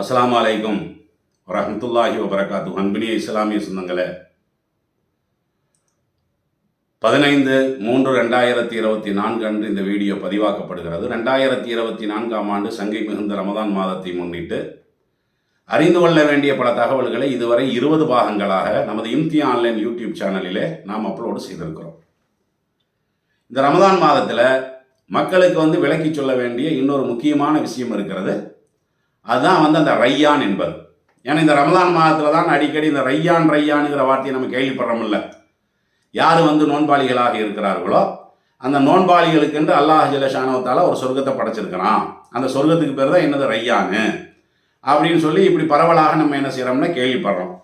அஸ்லாம் அலைக்கும் வரஹ்மத்துல்லாஹி வபரகாத்து அன்பினிய இஸ்லாமிய சொந்தங்களே பதினைந்து மூன்று ரெண்டாயிரத்தி இருபத்தி நான்கு அன்று இந்த வீடியோ பதிவாக்கப்படுகிறது. ரெண்டாயிரத்தி இருபத்தி நான்காம் ஆண்டு சங்கை மிகுந்த ரமதான் மாதத்தை முன்னிட்டு அறிந்து கொள்ள வேண்டிய பல தகவல்களை இதுவரை இருபது பாகங்களாக நமது இம்தியா ஆன்லைன் யூடியூப் சேனலிலே நாம் அப்லோடு செய்திருக்கிறோம். இந்த ரமதான் மாதத்தில் மக்களுக்கு வந்து விளக்கி சொல்ல வேண்டிய இன்னொரு முக்கியமான விஷயம் இருக்கிறது. அதுதான் வந்து அந்த ரையான் என்பது. ஏன்னா இந்த ரமதான் மாதத்தில் தான் அடிக்கடி இந்த ரையான் ரையானுங்கிற வார்த்தையை நம்ம கேள்விப்படுறோம்ல. யார் வந்து நோன்பாளிகளாக இருக்கிறார்களோ அந்த நோன்பாளிகளுக்கென்று அல்லாஹ் ஜலஷானவத்தால் ஒரு சொர்க்கத்தை படைச்சிருக்கிறான். அந்த சொர்க்கத்துக்கு பேர் தான் என்னது? ரையானு. அப்படின்னு சொல்லி இப்படி பரவலாக நம்ம என்ன செய்கிறோம்னா கேள்விப்படுறோம்.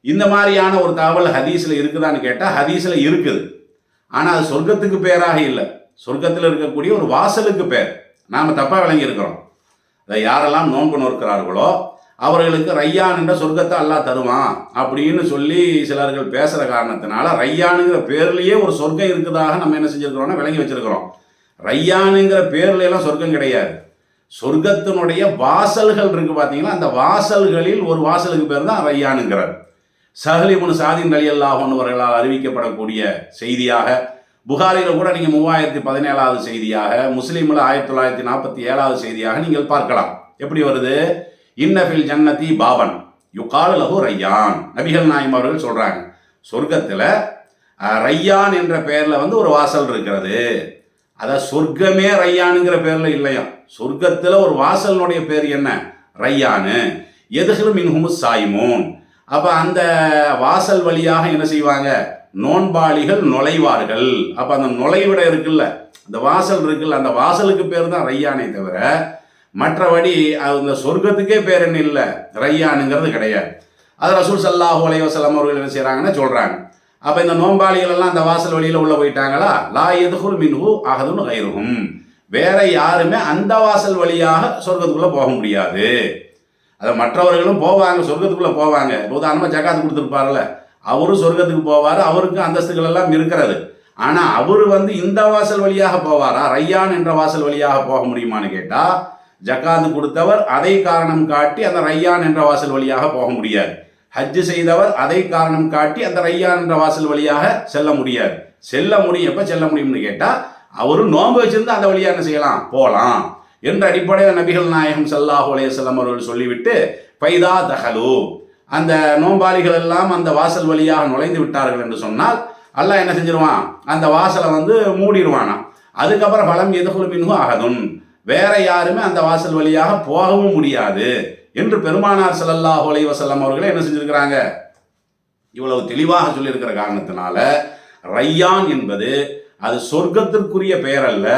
இந்த மாதிரியான ஒரு தகவல் ஹதீஸில் இருக்குதான்னு கேட்டால் ஹதீஸில் இருக்குது. ஆனால் அது சொர்க்கத்துக்கு பேராக இல்லை. சொர்க்கத்தில் இருக்கக்கூடிய ஒரு வாசலுக்கு பேர். நாம் தப்பாக விளங்கியிருக்கிறோம். இதை யாரெல்லாம் நோன்பு நோக்கிறார்களோ அவர்களுக்கு ரையான் என்ற சொர்க்கத்தை அல்லாஹ் தருவான் அப்படின்னு சொல்லி சிலர்கள் பேசுகிற காரணத்தினால ரையானுங்கிற பேர்லேயே ஒரு சொர்க்கம் இருக்குதாக நம்ம என்ன செஞ்சுருக்கிறோம்னா விளங்கி வச்சிருக்கிறோம். ரையானுங்கிற பேர்ல சொர்க்கம் கிடையாது. சொர்க்கத்தினுடைய வாசல்கள் இருக்கு பார்த்தீங்கன்னா அந்த வாசல்களில் ஒரு வாசலுக்கு பேர் தான் ரையானுங்கிறார். சஹலிமுன் சாதின் அலி அல்லாஹன்வர்களால் அறிவிக்கப்படக்கூடிய செய்தியாக புகாரியில் கூட நீங்கள் மூவாயிரத்தி பதினேழாவது செய்தியாக முஸ்லீமில் ஆயிரத்தி தொள்ளாயிரத்தி நாற்பத்தி ஏழாவது செய்தியாக நீங்கள் பார்க்கலாம். எப்படி வருது? இன்னஃபில் ஜன்னதி பாபன் யுகால லகு ரையான். நபிகள் நாயம் அவர்கள் சொல்கிறாங்க சொர்க்கத்தில் ரையான் என்ற பெயரில் வந்து ஒரு வாசல் இருக்கிறது. அதான் சொர்க்கமே ரையானுங்கிற பேரில் இல்லையா? சொர்க்கத்தில் ஒரு வாசலினுடைய பேர் என்ன? ரையானு. எதுகளும் மின்ஹுமு சாய்மோன். அப்போ அந்த வாசல் வழியாக என்ன செய்வாங்க? நோன்பாளிகள் நுழைவார்கள். அப்போ அந்த நுழைவிட இருக்குல்ல அந்த வாசல் இருக்குல்ல அந்த வாசலுக்கு பேர் தான் ரையானே தவிர மற்றபடி அந்த சொர்க்கத்துக்கே பேர் என்ன இல்லை ரையானுங்கிறது கிடையாது. அது ரசூல் சல்லாஹூ அலைவசலம் அவர்கள் என்ன செய்கிறாங்கன்னு சொல்கிறாங்க அப்போ இந்த நோன்பாளிகள் எல்லாம் அந்த வாசல் வழியில் உள்ளே போயிட்டாங்களா? லா எதுகுல் மின்ஹு அகதுன்னு கயிறுகும் வேற யாருமே அந்த வாசல் வழியாக சொர்க்கத்துக்குள்ளே போக முடியாது. அதை மற்றவர்களும் போவாங்க சொர்க்கத்துக்குள்ளே போவாங்க. உதாரணமாக ஜக்காத்து கொடுத்துருப்பார்ல அவரும் சொர்க்கத்துக்கு போவார் அவருக்கும் அந்தஸ்துகள் எல்லாம் இருக்கிறது. ஆனால் அவர் வந்து இந்த வாசல் வழியாக போவாரா? ரையான் என்ற வாசல் வழியாக போக முடியுமான்னு கேட்டால் ஜக்காத்து கொடுத்தவர் அதை காரணம் காட்டி அந்த ரையான் என்ற வாசல் வழியாக போக முடியாது. ஹஜ்ஜு செய்தவர் அதை காரணம் காட்டி அந்த ரையான் என்ற வாசல் வழியாக செல்ல முடியாது. செல்ல முடியும். எப்போ செல்ல முடியும்னு கேட்டால் அவரும் நோன்பு வச்சிருந்து அந்த வழியாக என்ன செய்யலாம்? போகலாம் என்ற அடிப்படையில் நபிகள் நாயகம் சல்லாஹு அலைய செல்லம் அவர்கள் சொல்லிவிட்டு பைதா தகலு அந்த நோம்பாளிகள் எல்லாம் அந்த வாசல் வழியாக நுழைந்து விட்டார்கள் என்று சொன்னால் அல்லாஹ் என்ன செஞ்சிருவான்? அந்த வாசலை வந்து மூடிடுவானா அதுக்கப்புறம் பலம் எதுகுழு மின்ஹு அகதுன். வேற யாருமே அந்த வாசல் வழியாக போகவும் முடியாது என்று பெருமானார் சல்லல்லாஹ் அலைஹி வசல்லம் அவர்களே என்ன செஞ்சிருக்கிறாங்க? இவ்வளவு தெளிவாக சொல்லியிருக்கிற காரணத்தினால ரையான் என்பது அது சொர்க்கத்திற்குரிய பெயர் அல்ல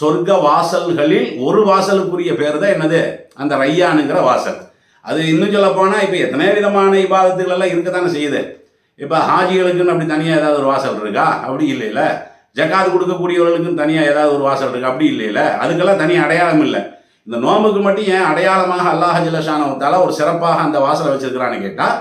சொர்க்க வாசல்களில் ஒரு வாசலுக்குரிய பெயர் தான் என்னது? அந்த ரையானுங்கிற வாசல். அது இன்னும் சொல்ல போனால் இப்போ எத்தனை விதமான இபாதத்துகள் எல்லாம் இருக்க தானே செய்யுது. இப்போ ஹாஜிகளுக்குன்னு அப்படி தனியாக ஏதாவது ஒரு வாசல் இருக்கா? அப்படி இல்லைல்ல ஜக்காது கொடுக்கக்கூடியவர்களுக்குன்னு தனியாக ஏதாவது ஒரு வாசல் இருக்கா? அப்படி இல்லைல்ல அதுக்கெல்லாம் தனி அடையாளம் இல்லை. இந்த நோம்புக்கு மட்டும் ஏன் அடையாளமாக அல்லாஹ் ஜில்லஷானவத்தால ஒரு சிறப்பாக அந்த வாசலை வச்சிருக்கிறான்னு கேட்டால்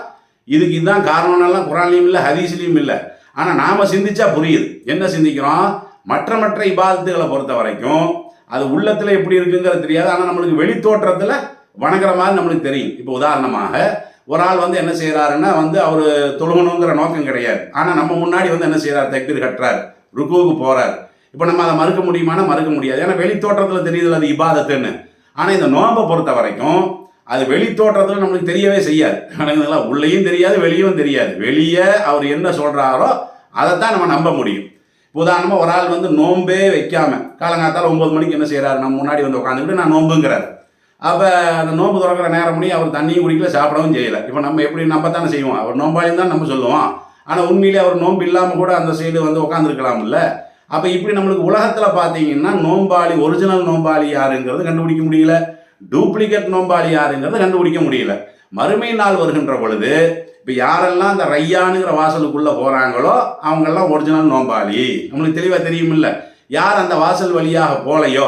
இதுக்கு இதுதான் காரணம்னாலாம் குரான்லையும் இல்லை ஹதீஸ்லையும் இல்லை. ஆனால் நாம் சிந்திச்சா புரியுது. என்ன சிந்திக்கிறோம்? மற்ற மற்ற இபாதத்துகளை பொறுத்த வரைக்கும் அது உள்ளத்தில் எப்படி இருக்குங்கிறது தெரியாது. ஆனால் நம்மளுக்கு வெளித்தோற்றத்தில் வணங்குற மாதிரி நம்மளுக்கு தெரியும். இப்போ உதாரணமாக ஒரு ஆள் வந்து என்ன செய்கிறாருன்னா வந்து அவர் தொழுகணுங்கிற நோக்கம் கிடையாது. ஆனால் நம்ம முன்னாடி வந்து என்ன செய்கிறார் தக்பீர் கட்டுறார். ருக்குவுக்கு போகிறார் இப்போ நம்ம அதை மறுக்க முடியுமானா மறுக்க முடியாது. ஏன்னா வெளித்தோற்றத்தில் தெரியுதுல அது இபாதத்துன்னு. ஆனால் இந்த நோம்பை பொறுத்த வரைக்கும் அது வெளித்தோற்றத்தில் நம்மளுக்கு தெரியவே செய்யாது. வணங்குதுங்களா? உள்ளேயும் தெரியாது வெளியும் தெரியாது. வெளியே அவர் என்ன சொல்கிறாரோ அதைத்தான் நம்ம நம்ப முடியும். உதாரணமாக ஒரு ஆள் வந்து நோம்பே வைக்காம காலங்காத்தால் ஒம்பது மணிக்கு என்ன செய்கிறாரு நம்ம முன்னாடி வந்து உட்காந்துக்கிட்டு நான் நோம்புங்கிறார் அப்போ அந்த நோம்பு திறக்கிற நேரம் பண்ணி அவர் தண்ணியும் குடிக்கல சாப்பிடவும் செய்யலை. இப்போ நம்ம எப்படி நம்ம தானே செய்வோம்? அவர் நோம்பாளியும் தான் நம்ம சொல்லுவோம். ஆனால் உண்மையிலே அவர் நோன்பு இல்லாமல் கூட அந்த சைடு வந்து உட்காந்துருக்கலாம்ல அப்போ இப்படி நம்மளுக்கு உலகத்தில் பார்த்தீங்கன்னா நோம்பாளி ஒரிஜினல் நோம்பாளி யாருங்கிறது கண்டுபிடிக்க முடியல. டூப்ளிகேட் நோம்பாளி யாருங்கிறது கண்டுபிடிக்க முடியல. மறுமை நாள் வருகின்ற பொழுது இப்போ யாரெல்லாம் அந்த ரையானுங்கிற வாசலுக்குள்ளே போகிறாங்களோ அவங்கெல்லாம் ஒரிஜினல் நோம்பாளி. நம்மளுக்கு தெளிவாக தெரியுமில்ல. யார் அந்த வாசல் வழியாக போகலையோ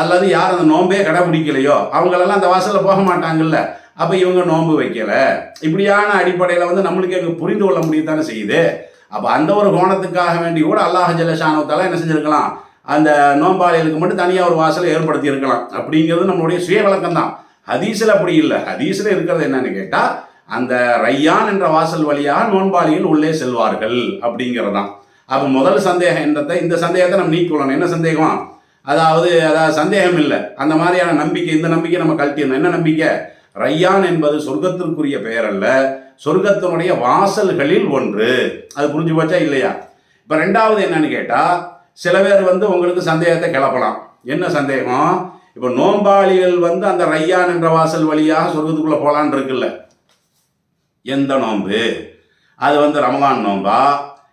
அல்லது யார் அந்த நோம்பே கடைபிடிக்கலையோ அவங்களெல்லாம் அந்த வாசலில் போக மாட்டாங்கல்ல. அப்போ இவங்க நோன்பு வைக்கலை. இப்படியான அடிப்படையில் வந்து நம்மளுக்கு எங்கே புரிந்து கொள்ள முடியத்தானே செய்யுது. அப்போ அந்த ஒரு கோணத்துக்காக வேண்டி கூட அல்லாஹ் ஜல்லஷானவத்தால என்ன செஞ்சிருக்கலாம்? அந்த நோம்பாளிகளுக்கு மட்டும் தனியாக ஒரு வாசலை ஏற்படுத்தி இருக்கலாம் அப்படிங்கிறது நம்மளுடைய சுய விளக்கம் தான். ஹதீஸில் அப்படி இல்லை. ஹதீஸில் இருக்கிறது என்னன்னு கேட்டால் அந்த ரையான் என்ற வாசல் வழியாக நோன்பாளிகள் உள்ளே செல்வார்கள் அப்படிங்கிறதான் அப்போ முதல் சந்தேகம் என்னத்தை இந்த சந்தேகத்தை நம்ம நீக்கணும் என்ன சந்தேகம்? அதாவது அதாவது சந்தேகம் இல்லை அந்த மாதிரியான நம்பிக்கை இந்த நம்பிக்கை நம்ம கழட்டிடணும். என்ன நம்பிக்கை? ரையான் என்பது சொர்க்கத்திற்குரிய பெயர் அல்ல சொர்க்கத்தினுடைய வாசல்களில் ஒன்று. அது புரிஞ்சு போச்சா இல்லையா? இப்போ ரெண்டாவது என்னன்னு கேட்டால் சில பேர் வந்து உங்களுக்கு சந்தேகத்தை கிளப்பலாம். என்ன சந்தேகம்? இப்போ நோம்பாளிகள் வந்து அந்த ரையான் என்ற வாசல் வழியாக சொர்க்கத்துக்குள்ளே போகலான் இருக்குல்ல. எந்த நோன்பு? அது வந்து ரமலான் நோன்பா?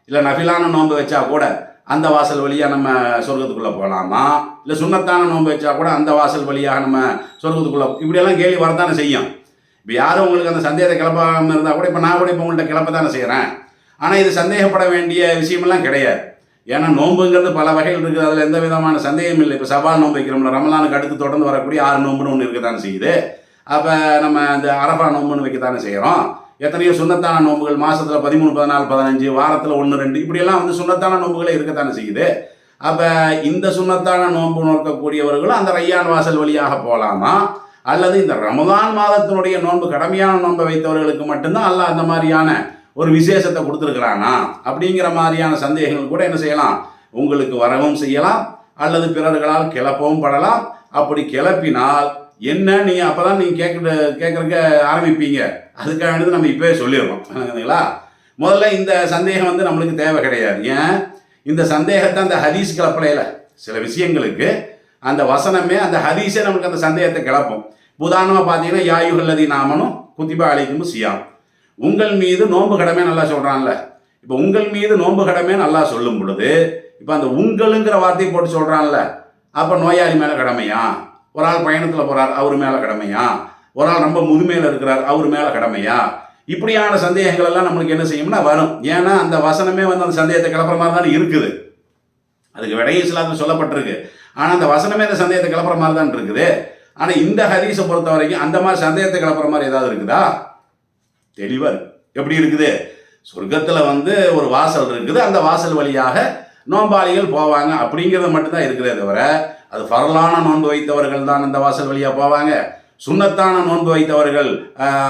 இல்லை நஃபிலான நோன்பு வச்சா கூட அந்த வாசல் வழியாக நம்ம சொர்க்கத்துக்குள்ளே போகலாமா இல்லை சுண்ணத்தான நோன்பு வச்சா கூட அந்த வாசல் வழியாக நம்ம சொர்க்கத்துக்குள்ளே இப்படியெல்லாம் கேள்வி வரத்தானே செய்யும். இப்போ யாரும் உங்களுக்கு அந்த சந்தேகத்தை கிளப்பாமல் இருந்தால் கூட இப்போ நான் கூட இப்போ உங்கள்கிட்ட கிளப்ப தானே செய்கிறேன் ஆனால் இது சந்தேகப்பட வேண்டிய விஷயமெல்லாம் கிடையாது. ஏன்னா நோன்புங்கிறது பல வகைகள் இருக்குது. அதில் எந்த விதமான சந்தேகம் இல்லை. இப்போ சவால் நோன்பு வைக்கிறோம்ல ரமலானுக்கு அடுத்து தொடர்ந்து வரக்கூடிய ஆறு நோன்புன்னு ஒன்று இருக்கத்தானே செய்யுது. அப்போ நம்ம அந்த அரபா நோன்புன்னு வைக்கத்தானே செய்கிறோம் எத்தனையோ சுண்ணத்தான நோன்புகள் மாசத்துல பதிமூணு பதினாலு பதினஞ்சு வாரத்தில் ஒன்று ரெண்டு இப்படியெல்லாம் வந்து சுண்ணத்தான நோன்புகளே இருக்கத்தானே செய்யுது. அப்போ இந்த சுண்ணத்தான நோன்பு நோக்கக்கூடியவர்களும் அந்த ரையான் வாசல் வழியாக போகலாமா அல்லது இந்த ரமதான் மாதத்தினுடைய நோன்பு கடமையான நோன்பை வைத்தவர்களுக்கு மட்டும்தான் அல்ல அந்த மாதிரியான ஒரு விசேஷத்தை கொடுத்துருக்குறானா? அப்படிங்கிற மாதிரியான சந்தேகங்கள் கூட என்ன செய்யலாம்? உங்களுக்கு வரவும் செய்யலாம். அல்லது பிறர்களால் கிளப்பவும் படலாம். அப்படி கிளப்பினால் என்ன நீங்கள் அப்போ தான் நீங்கள் கேட்குற கேட்குறக்க ஆரம்பிப்பீங்க அதுக்கானது நம்ம இப்போவே சொல்லிடுறோம் இல்லைங்களா முதல்ல இந்த சந்தேகம் வந்து நம்மளுக்கு தேவை கிடையாது. ஏன்? இந்த சந்தேகத்தை அந்த ஹதீஸ் கிளப்பலையில் சில விஷயங்களுக்கு அந்த வசனமே அந்த ஹதீஸே நமக்கு அந்த சந்தேகத்தை கிளப்பும். உதாரணமாக பார்த்தீங்கன்னா யாயுகல்லதி நாமனும் குத்திபா அழைக்கும் சியாம். உங்கள் மீது நோன்பு கடமை நல்லா சொல்கிறான்ல இப்போ உங்கள் மீது நோன்பு கடமை நல்லா சொல்லும் பொழுது இப்போ அந்த உங்களுங்கிற வார்த்தையை போட்டு சொல்கிறான்ல அப்போ நோயாளி மேலே கடமையா? ஒரு ஆள் பயணத்தில் போகிறார் அவர் மேலே கடமையா? ஒரு ஆள் ரொம்ப முதுமையில் இருக்கிறார் அவர் மேலே கடமையா? இப்படியான சந்தேகங்கள் எல்லாம் நம்மளுக்கு என்ன செய்யும்னா வரும். ஏன்னா அந்த வசனமே வந்து அந்த சந்தேகத்தை கிளப்புற மாதிரி தானே இருக்குது. அதுக்கு விடையும் இஸ்லாத்தில் சொல்லப்பட்டிருக்கு. ஆனால் அந்த வசனமே அந்த சந்தேகத்தை கிளப்புற மாதிரி தான் இருக்குது. ஆனால் இந்த ஹதீஸை பொறுத்த வரைக்கும் அந்த மாதிரி சந்தேகத்தை கிளப்புற மாதிரி ஏதாவது இருக்குதா? தெளிவாக இருக்கு. எப்படி இருக்குது? சொர்க்கத்தில் வந்து ஒரு வாசல் இருக்குது. அந்த வாசல் வழியாக நோம்பாளிகள் போவாங்க. அப்படிங்கிறது மட்டும்தான் இருக்குதே தவிர அது பரலான நோன்பு வைத்தவர்கள் தான் அந்த வாசல் வழியாக போவாங்க. சுண்ணத்தான நோன்பு வைத்தவர்கள்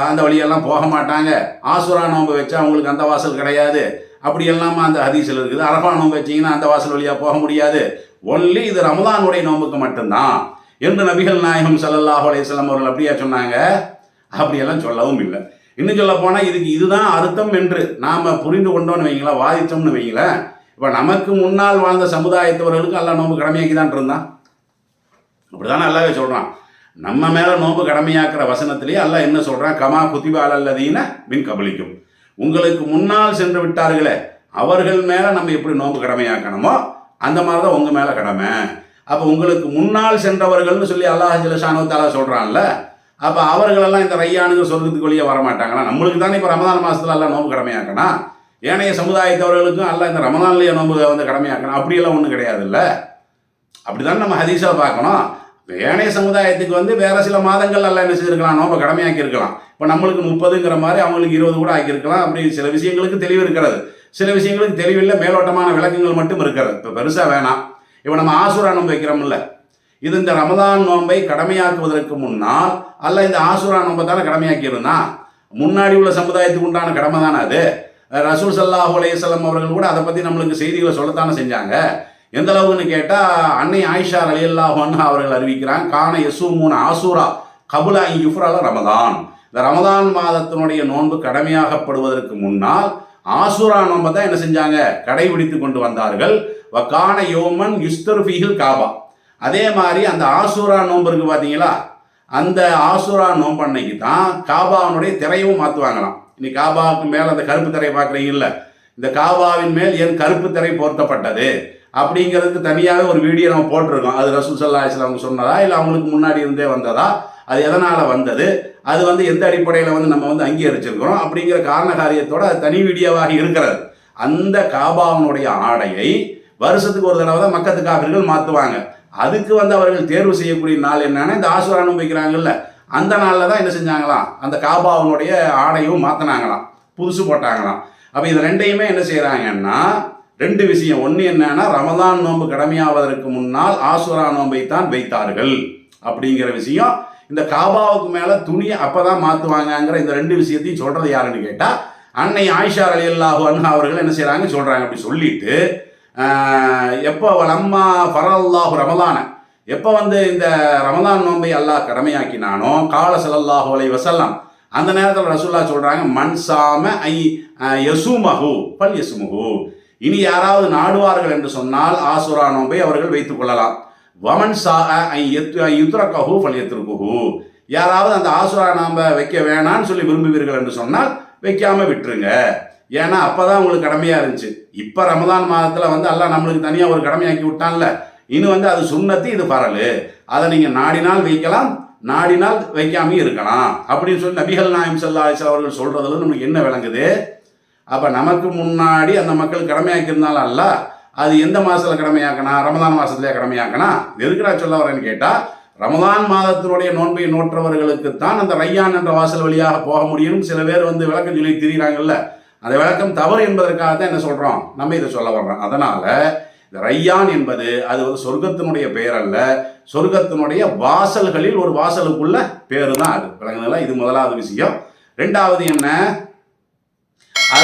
அந்த வழியெல்லாம் போக மாட்டாங்க. ஆசுரா நோன்பு வச்சா அவங்களுக்கு அந்த வாசல் கிடையாது. அப்படி எல்லாம் அந்த ஹதீஸில் இருக்குது. அரபா நோன்பு வச்சிங்கன்னா அந்த வாசல் வழியாக போக முடியாது. ஒன்லி இது ரமதானுடைய நோன்புக்கு மட்டும்தான். என்று நபிகள் நாயகம் ஸல்லல்லாஹு அலையம் அவர்கள் அப்படியா சொன்னாங்க? அப்படியெல்லாம் சொல்லவும் இல்லை. இன்னும் சொல்ல போனால் இதுக்கு இதுதான் அர்த்தம் என்று நாம் புரிந்து கொண்டோம்னு வைங்களேன் வாதித்தோம்னு வைங்களேன். இப்போ நமக்கு முன்னால் வாழ்ந்த சமுதாயத்தவர்களுக்கு எல்லாம் நோன்பு கடமையாக்கி தான் இருந்தான். அப்படிதான் நல்லாவே சொல்கிறான் நம்ம மேலே நோன்பு கடமையாக்குற வசனத்திலேயே அல்லாஹ் என்ன சொல்கிறான் கமா குத்திபா அல்லதீன மின் கபலிக்கும். உங்களுக்கு முன்னால் சென்று விட்டார்களே அவர்கள் மேலே நம்ம எப்படி நோன்பு கடமையாக்கணுமோ அந்த மாதிரி தான் உங்கள் மேலே கடமை. அப்போ உங்களுக்கு முன்னால் சென்றவர்கள்னு சொல்லி அல்லாஹ் ஜிலஷானு தாலா சொல்கிறான்ல அப்போ அவர்களெல்லாம் இந்த ரையானுங்க சொர்க்கத்துக்கு வெளியே வரமாட்டாங்கன்னா நம்மளுக்கு தானே இப்போ ரமதான் மாதத்துல எல்லாம் நோன்பு கடமையாக்கணும்? ஏனைய சமுதாயத்தவர்களுக்கும் அல்ல இந்த ரமதான்லேயே நோன்பு வந்து கடமையாக்கணும். அப்படியெல்லாம் ஒன்றும் கிடையாதுல்ல. அப்படிதான் நம்ம ஹதீஸாக பார்க்கணும். ஏனைய சமுதாயத்துக்கு வந்து வேற சில மாதங்கள் எல்லாம் என்ன செஞ்சிருக்கலாம் நோம்ப கடமையாக்கி இருக்கலாம் இப்போ நம்மளுக்கு முப்பதுங்கிற மாதிரி அவங்களுக்கு இருபது கூட ஆக்கியிருக்கலாம். அப்படி சில விஷயங்களுக்கு தெளிவு இருக்கிறது. சில விஷயங்களுக்கு தெளிவில்லை மேலோட்டமான விளக்கங்கள் மட்டும் இருக்கிறது. இப்போ பெருசாக வேணாம். இப்போ நம்ம ஆசுரா நோன்பு வைக்கிறோம்ல. இது இந்த ரமதான் நோன்பை கடமையாக்குவதற்கு முன்னால் அல்ல இந்த ஆசுரா நோன்பை தானே கடமையாக்கியிருந்தா? முன்னாடி உள்ள சமுதாயத்துக்கு உண்டான கடமை தானே அது? ரசூல் சல்லாஹூ அலையம் அவர்கள் கூட அதை பற்றி நம்மளுக்கு செய்திகளை சொல்லத்தானே செஞ்சாங்க. எந்த அளவுன்னு கேட்டால் அன்னை ஆயிஷா அலியல்லாஹன் அவர்கள் அறிவிக்கிறாங்க கான யசு மூணு ஆசூரா கபுலா யுஃப்ரால ரமதான். இந்த ரமதான் மாதத்தினுடைய நோன்பு கடமையாகப்படுவதற்கு முன்னால் ஆசூரா நோன்பை தான் என்ன செஞ்சாங்க? கடைபிடித்து கொண்டு வந்தார்கள். வக்கான யோமன் யுஸ்தர்ஃபிகில் காபா. அதே மாதிரி அந்த ஆசூரா நோன்பு இருக்கு பார்த்தீங்களா அந்த ஆசுரா நோம்பன்னைக்கு தான் காபாவினுடைய திரையும் மாற்றுவாங்களாம் இன்னைக்கு காபாவுக்கு மேலே அந்த கருப்பு திரை பார்க்குறீங்கல்ல? இந்த காபாவின் மேல் என் கருப்பு திரை பொருத்தப்பட்டது? அப்படிங்கிறதுக்கு தனியாகவே ஒரு வீடியோ நம்ம போட்டிருக்கோம். அது ரசூல் சல்லா அவங்க சொன்னதா? இல்லை அவங்களுக்கு முன்னாடி இருந்தே வந்ததா? அது எதனால் வந்தது? அது வந்து எந்த அடிப்படையில் வந்து நம்ம வந்து அங்கீகரிச்சிருக்கிறோம்? அப்படிங்கிற காரண காரியத்தோட அது தனி வீடியோவாக இருக்கிறது. அந்த காபாவனுடைய ஆடையை வருஷத்துக்கு ஒரு தடவை தான் மக்கத்து காவிர்கள் மாற்றுவாங்க அதுக்கு வந்து அவர்கள் தேர்வு செய்யக்கூடிய நாள் என்னன்னா இந்த ஆசுரானம் வைக்கிறாங்கல்ல அந்த நாளில் தான் என்ன செஞ்சாங்களாம்? அந்த காபாவினுடைய ஆடையும் மாற்றினாங்களாம் புதுசு போட்டாங்களாம். அப்போ இது ரெண்டையுமே என்ன செய்கிறாங்கன்னா ரெண்டு விஷயம். ஒன்று என்னன்னா ரமதான் நோன்பு கடமையாவதற்கு முன்னால் ஆசுரா நோன்பை தான் வைத்தார்கள் அப்படிங்கிற விஷயம். இந்த காபாவுக்கு மேலே துணியை அப்போ தான் மாற்றுவாங்கங்கிற இந்த ரெண்டு விஷயத்தையும் சொல்கிறது யாருன்னு கேட்டால் அன்னை ஆயிஷா அலி அல்லாஹு அன்ஹா அவர்கள் என்ன செய்கிறாங்க சொல்கிறாங்க அப்படி சொல்லிட்டு எப்போ லம்மா ஃபரல்லாஹு ரமதான எப்போ வந்து இந்த ரமதான் நோன்பை அல்லாஹ் கடமையாக்கினானோ கால ஸல்லல்லாஹு அலை வசல்லாம் அந்த நேரத்தில் ரசூல்லா சொல்கிறாங்க மண் சாம ஐ யசுமஹு பல் யசுமுஹு. இனி யாராவது நாடுவார்கள் என்று சொன்னால் ஆசுரா நோம்பை அவர்கள் வைத்துக் கொள்ளலாம். வமன் சா ஐ யுத்ரகஹு பல் யாராவது அந்த ஆசுரா நோன்பை வைக்க வேணாம்னு சொல்லி விரும்புவீர்கள் என்று சொன்னால் வைக்காம விட்டுருங்க. ஏன்னா அப்பதான் உங்களுக்கு கடமையா இருந்துச்சு. இப்ப ரமதான் மாதத்துல வந்து எல்லாம் நம்மளுக்கு தனியா ஒரு கடமையாக்கி விட்டான்ல. இன்னும் வந்து அது சுண்ணத்து இது பரலு. அதை நீங்க நாடினால் வைக்கலாம் நாடினால் வைக்காமையும் இருக்கலாம். அப்படின்னு சொல்லி நபிகள் நாயம் சல்லா அவர்கள் சொல்றதுல நமக்கு என்ன விளங்குது? அப்போ நமக்கு முன்னாடி அந்த மக்கள் கடமையாக்கியிருந்தாலும் அல்ல அது எந்த மாதத்தில் கடமையாக்கனா ரமதான் மாதத்துலேயே கடமையாக்கனா எதுக்குடா சொல்ல வரேன்னு கேட்டால் ரமதான் மாதத்தினுடைய நோன்பை நோற்றவர்களுக்கு தான் அந்த ரையான் என்ற வாசல் வழியாக போக முடியும் சில பேர் வந்து விளக்கம் சொல்லி திரிகிறாங்கல்ல அந்த விளக்கம் தவறு என்பதற்காக தான் என்ன சொல்கிறோம் நம்ம இதை சொல்ல வர்றோம். அதனால் இந்த ரையான் என்பது அது வந்து சொர்க்கத்தினுடைய பெயர் அல்ல சொர்க்கத்தினுடைய வாசல்களில் ஒரு வாசலுக்குள்ள பேர் தான் அது. விளங்குதுல இது முதலாவது விஷயம். ரெண்டாவது என்ன?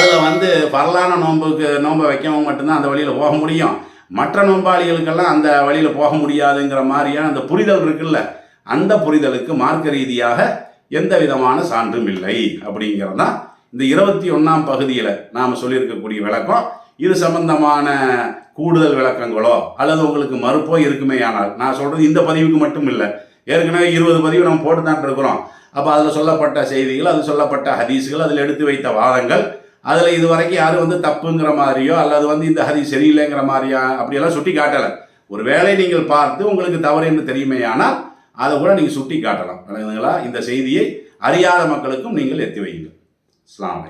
அதில் வந்து பரலான நோன்புக்கு நோன்பை வைக்கவும் மட்டும்தான் அந்த வழியில் போக முடியும். மற்ற நோன்பாளிகளுக்கெல்லாம் அந்த வழியில் போக முடியாதுங்கிற மாதிரியான அந்த புரிதல் இருக்குல்ல? அந்த புரிதலுக்கு மார்க்க ரீதியாக எந்த விதமான சான்றும் இல்லை அப்படிங்கிறது தான் இந்த இருபத்தி ஒன்றாம் பகுதியில் நாம் சொல்லியிருக்கக்கூடிய விளக்கம். இது சம்பந்தமான கூடுதல் விளக்கங்களோ அல்லது உங்களுக்கு மறுப்போ இருக்குமே ஆனால் நான் சொல்கிறது இந்த பதிவுக்கு மட்டும் இல்லை. ஏற்கனவே இருபது பதிவு நம்ம போட்டு தான் இருக்கிறோம். அப்போ அதில் சொல்லப்பட்ட செய்திகள் அது சொல்லப்பட்ட ஹதீஸுகள் அதில் எடுத்து வைத்த வாதங்கள் அதில் இது வரைக்கும் யாரும் வந்து தப்புங்கிற மாதிரியோ அல்லது வந்து இந்த ஹதி சரியில்லைங்கிற மாதிரியா அப்படியெல்லாம் சுட்டி காட்டலை. ஒரு வேலை நீங்கள் பார்த்து உங்களுக்கு தவறு என்று தெரியுமே ஆனால் அதை கூட நீங்கள் சுட்டி காட்டலாம். விளங்குதுங்களா? இந்த செய்தியை அறியாத மக்களுக்கும் நீங்கள் எத்தி வையுங்கள். அஸ்ஸலாமு